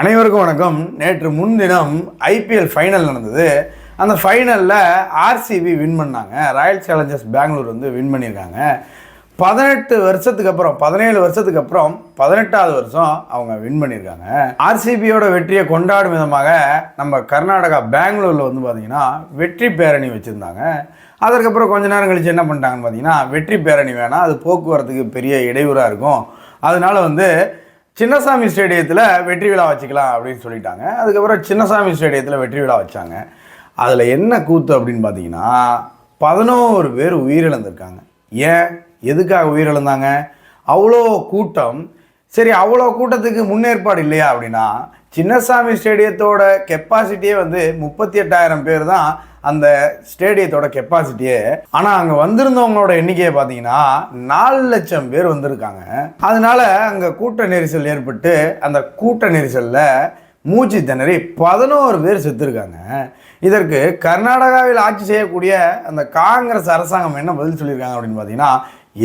அனைவருக்கும் வணக்கம். நேற்று முன்தினம் ஐபிஎல் ஃபைனல் நடந்தது. அந்த ஃபைனலில் ஆர்சிபி வின் பண்ணாங்க. ராயல் சேலஞ்சர்ஸ் பெங்களூர் வந்து வின் பண்ணியிருக்காங்க. பதினெட்டு வருஷத்துக்கு அப்புறம் பதினேழு வருஷத்துக்கு அப்புறம் பதினெட்டாவது வருஷம் அவங்க வின் பண்ணியிருக்காங்க. ஆர்சிபியோட வெற்றியை கொண்டாடும் விதமாக நம்ம கர்நாடகா பெங்களூரில் வந்து பார்த்தீங்கன்னா வெற்றி பேரணி வச்சுருந்தாங்க. அதற்கப்புறம் கொஞ்ச நேரம் கழிச்சு என்ன பண்ணிட்டாங்கன்னு பார்த்தீங்கன்னா வெற்றி பேரணி வேணாம். அது போக்குவரத்துக்கு பெரிய இடையூறாக இருக்கும். அதனால் வந்து சின்னசாமி ஸ்டேடியத்தில் வெற்றி விழா வச்சுக்கலாம் அப்படின்னு சொல்லிட்டாங்க. அதுக்கப்புறம் சின்னசாமி ஸ்டேடியத்தில் வெற்றி விழா வச்சாங்க. அதில் என்ன கூத்து அப்படின்னு பார்த்தீங்கன்னா பதினோரு பேர் உயிரிழந்திருக்காங்க. ஏன்? எதுக்காக உயிரிழந்தாங்க? அவ்வளோ கூட்டம். சரி அவ்வளோ கூட்டத்துக்கு முன்னேற்பாடு இல்லையா அப்படின்னா சின்னசாமி ஸ்டேடியத்தோட கெப்பாசிட்டியே வந்து முப்பத்தி எட்டாயிரம் பேர் தான் அந்த ஸ்டேடியத்தோட கெப்பாசிட்டியே ஆனால் அங்கே வந்திருந்தவங்களோட எண்ணிக்கையை பார்த்தீங்கன்னா நாலு லட்சம் பேர் வந்திருக்காங்க. அதனால அங்கே கூட்ட நெரிசல் ஏற்பட்டு அந்த கூட்ட நெரிசலில் மூச்சு திணறி பதினோரு பேர் செத்துருக்காங்க. இதற்கு கர்நாடகாவில் ஆட்சி செய்யக்கூடிய அந்த காங்கிரஸ் அரசாங்கம் என்ன பதில் சொல்லியிருக்காங்க அப்படின்னு பார்த்தீங்கன்னா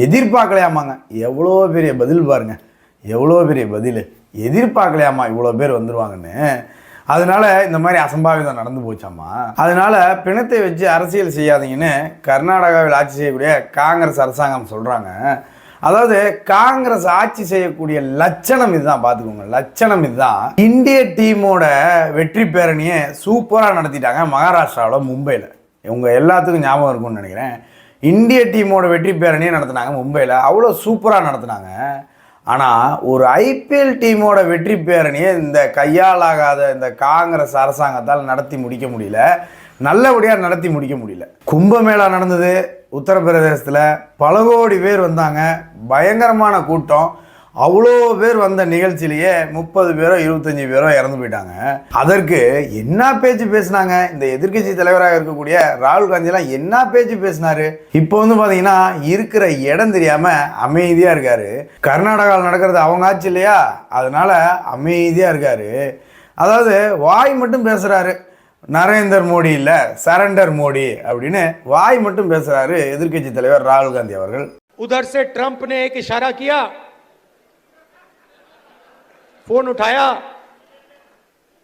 எதிர்பார்க்கலையாமாங்க. எவ்வளோ பெரிய பதில் பாருங்கள் எவ்வளோ பெரிய பதில். எதிர்பார்க்கலையாமா இவ்வளோ பேர் வந்துடுவாங்கன்னு அதனால இந்த மாதிரி அசம்பாவிதம் நடந்து போச்சாமா அதனால பிணத்தை வச்சு அரசியல் செய்யாதீங்கன்னு கர்நாடகாவில் ஆட்சி செய்யக்கூடிய காங்கிரஸ் அரசாங்கம் சொல்கிறாங்க அதாவது காங்கிரஸ் ஆட்சி செய்யக்கூடிய லட்சணம் இதுதான் பார்த்துக்கோங்க. லட்சணம் இதுதான். இந்திய டீமோட வெற்றி பேரணியை சூப்பராக நடத்திட்டாங்க மகாராஷ்டிராவில் மும்பையில். இவங்க எல்லாத்துக்கும் ஞாபகம் இருக்கும்னு நினைக்கிறேன். இந்திய டீமோட வெற்றி பேரணியை நடத்தினாங்க மும்பையில். அவ்வளோ சூப்பராக நடத்தினாங்க. ஆனால் ஒரு ஐபிஎல் டீமோட வெற்றி பேரணியை இந்த கையாலாகாத இந்த காங்கிரஸ் அரசாங்கத்தால் நடத்தி முடிக்க முடியல. நல்லபடியாக நடத்தி முடிக்க முடியல. கும்பமேளா நடந்தது உத்தரப்பிரதேசத்தில். பல கோடி பேர் வந்தாங்க. பயங்கரமான கூட்டம். அவ்வளோ பேர் வந்த நிகழ்ச்சியிலேயே முப்பது பேரோ இருபத்தஞ்சி பேரோ இறந்து போயிட்டாங்க. அதற்கு என்ன பேச்சு பேசினாங்க? இந்த எதிர்கட்சி தலைவராக இருக்கக்கூடிய ராகுல் காந்திலாம் என்ன பேச்சு பேசினாரு? இப்போ வந்து பார்த்தீங்கன்னா இருக்கிற இடம் தெரியாமல் அமைதியாக இருக்காரு. கர்நாடகாவில் நடக்கிறது அவங்க ஆச்சு இல்லையா? அதனால் அமைதியாக இருக்காரு. அதாவது வாய் மட்டும் பேசுகிறாரு நரேந்தர் மோடி இல்லை சரண்டர் மோடி அப்படின்னு வாய் மட்டும் பேசுகிறாரு எதிர்கட்சி தலைவர் ராகுல் காந்தி அவர்கள். உதர் சே ட்ரம்ப் நே கியா फोन उठाया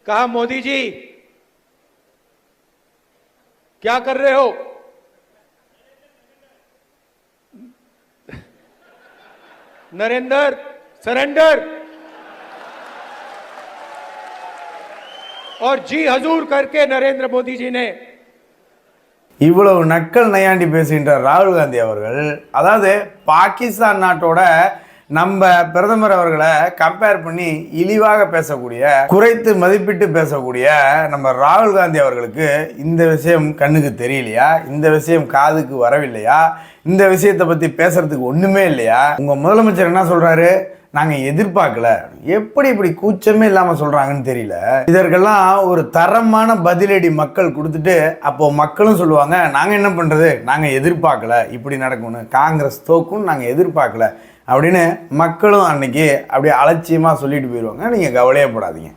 कहा मोदी जी क्या कर रहे हो नरेंद्र सरेंडर और जी हजूर करके नरेंद्र मोदी जी ने இவ்வளவு நக்கல் நையாண்டி பேசுகின்ற ராகுல் காந்தி அவர்கள் அதாவது பாகிஸ்தான் நாட்டோட நம்ம பிரதமர் அவர்களை கம்பேர் பண்ணி இழிவாக பேசக்கூடிய குறைத்து மதிப்பிட்டு பேசக்கூடிய நம்ம ராகுல் காந்தி அவர்களுக்கு இந்த விஷயம் கண்ணுக்கு தெரியலையா? இந்த விஷயம் காதுக்கு வரவில்லையா? இந்த விஷயத்தை பற்றி பேசுறதுக்கு ஒன்றுமே இல்லையா? உங்கள் முதலமைச்சர் என்ன சொல்கிறாரு நாங்கள் எதிர்பார்க்கல. எப்படி இப்படி கூச்சமே இல்லாமல் சொல்கிறாங்கன்னு தெரியல. இதற்கெல்லாம் ஒரு தரமான பதிலடி மக்கள் கொடுத்துட்டு அப்போது மக்களும் சொல்லுவாங்க நாங்கள் என்ன பண்ணுறது நாங்கள் எதிர்பார்க்கல. இப்படி நடக்கும்னு. காங்கிரஸ் தோக்கும் நாங்கள் எதிர்பார்க்கல. அப்படின்னு மக்களும் அன்னைக்கு அப்படியே அலட்சியமாக சொல்லிட்டு போயிடுவாங்க நீங்கள் கவலையே படாதீங்க.